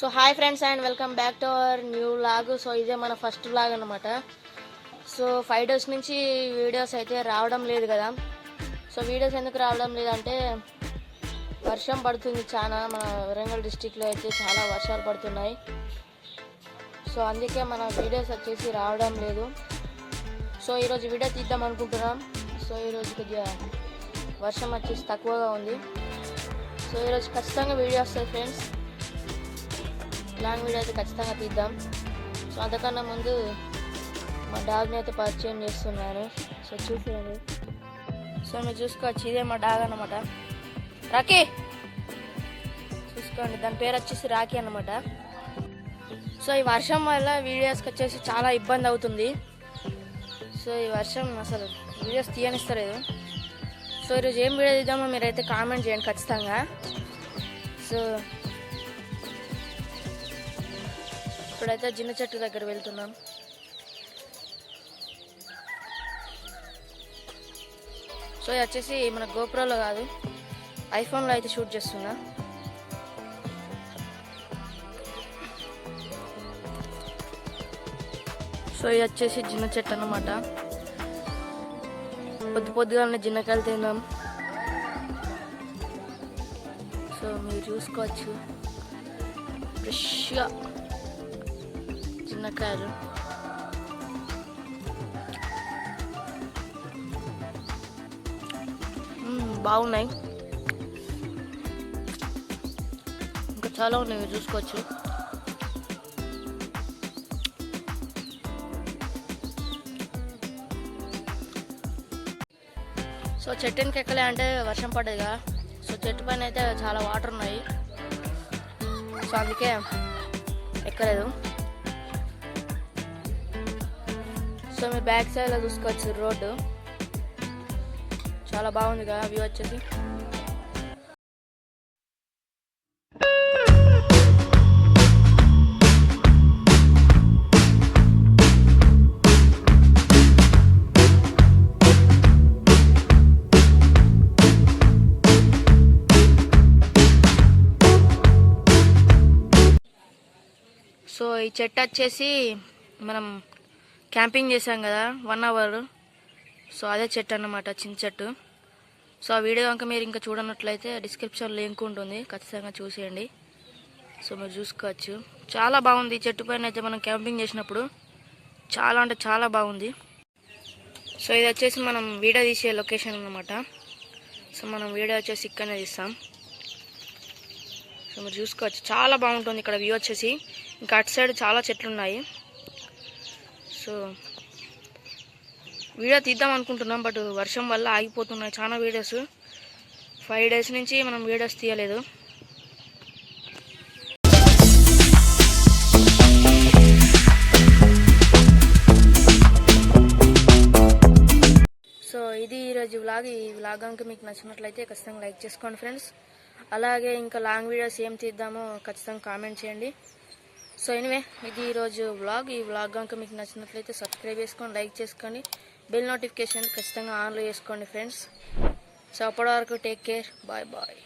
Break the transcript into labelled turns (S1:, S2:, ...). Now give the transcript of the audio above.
S1: So hi friends and welcome back to our new vlog so ఇదే మన first log అనమాట so five days నుంచి videos అయితే రావడం లేదు కదా. సో వీడియోస్ ఎందుకు రావడం లేదంటే వర్షం పడుతుంది చాలా మన వరంగల్ డిస్టిక్లో అయితే చాలా వర్షాలు పడుతున్నాయి. సో అందుకే మన వీడియోస్ వచ్చేసి రావడం లేదు. సో ఈరోజు వీడియో తీద్దాం అనుకుంటున్నాం. సో ఈరోజు కొద్దిగా వర్షం వచ్చేసి తక్కువగా ఉంది. సో ఈరోజు ఖచ్చితంగా వీడియో వస్తుంది ఫ్రెండ్స్ లాంగ్ వీడియో అయితే ఖచ్చితంగా తీద్దాం. సో అంతకన్నా ముందు మా డాగ్ని అయితే పరిచయం చేస్తున్నాను. సో చూసేయండి సో మీరు చూసుకోవచ్చు ఇదే మా డాగ్ అనమాట రాకీ చూసుకోండి దాని పేరు వచ్చేసి రాకీ అనమాట సో ఈ వర్షం వల్ల వీడియోస్కి వచ్చేసి చాలా ఇబ్బంది అవుతుంది. సో ఈ వర్షం అసలు వీడియోస్ తీయనిస్తలేదు. సో ఈరోజు ఏం వీడియో తీద్దామో మీరైతే కామెంట్ చేయండి ఖచ్చితంగా. సో ఇప్పుడైతే జిన్న చెట్టు దగ్గర వెళ్తున్నాం. సో ఇది వచ్చేసి మన గోప్రోలో కాదు ఐఫోన్లో అయితే షూట్ చేస్తున్నా. సో ఇది వచ్చేసి జిన్న చెట్టు అనమాట పొద్దు పొద్దుగానే జిన్నకాయలు తిందాం. సో మీరు చూసుకోవచ్చు. ఫ్రెష్గా. చిన్నకాయలు బాగున్నాయి. ఇంకా చాలా ఉన్నాయి మీరు చూసుకోవచ్చు. సో చెట్టు వెనక ఎక్కలే అంటే వర్షం పడ్డదిగా. సో చెట్టు పైన అయితే చాలా వాటర్ ఉన్నాయి. సో అందుకే ఎక్కలేదు. సో మీ బ్యాక్ సైడ్లో చూసుకోవచ్చు రోడ్డు. చాలా బాగుంది కదా వ్యూ వచ్చేసి. సో ఈ చెట్టు వచ్చేసి మనం క్యాంపింగ్ చేసాం కదా వన్ అవర్ సో అదే చెట్టు అన్నమాట చిన్న చెట్టు. సో ఆ వీడియో కనుక మీరు ఇంకా చూడనట్లయితే డిస్క్రిప్షన్ లింక్ ఉంటుంది ఖచ్చితంగా చూసేయండి. సో మీరు చూసుకోవచ్చు. చాలా బాగుంది ఈ చెట్టు పైన అయితే మనం క్యాంపింగ్ చేసినప్పుడు. చాలా అంటే చాలా బాగుంది. సో ఇది వచ్చేసి మనం వీడియో తీసే లొకేషన్ అన్నమాట. సో మనం వీడియో వచ్చేసి ఇక్కడనే తీస్తాం. సో మీరు చూసుకోవచ్చు చాలా బాగుంటుంది. ఇక్కడ వ్యూ వచ్చేసి ఇంకా అటు సైడ్ చాలా చెట్లు ఉన్నాయి. సో వీడియో తీద్దాం అనుకుంటున్నాం బట్ వర్షం వల్ల ఆగిపోతున్నాయి చాలా వీడియోస్. ఫైవ్ డేస్ నుంచి మనం వీడియోస్ తీయలేదు. సో ఇది ఈరోజు వ్లాగ్. ఈ వ్లాగ్ కనుక మీకు నచ్చినట్లయితే ఖచ్చితంగా లైక్ చేసుకోండి ఫ్రెండ్స్. అలాగే ఇంకా లాంగ్ వీడియోస్ ఏం తీద్దామో ఖచ్చితంగా కామెంట్ చేయండి. సో ఎనివే ఇది ఈరోజు వ్లాగ్ ఈ వ్లాగ్ కనుక మీకు నచ్చినట్లయితే సబ్స్క్రైబ్ చేసుకోండి లైక్ చేసుకోండి బెల్ నోటిఫికేషన్ ఖచ్చితంగా ఆన్లో చేసుకోండి ఫ్రెండ్స్ సో అప్పటి వరకు టేక్ కేర్ బాయ్ బాయ్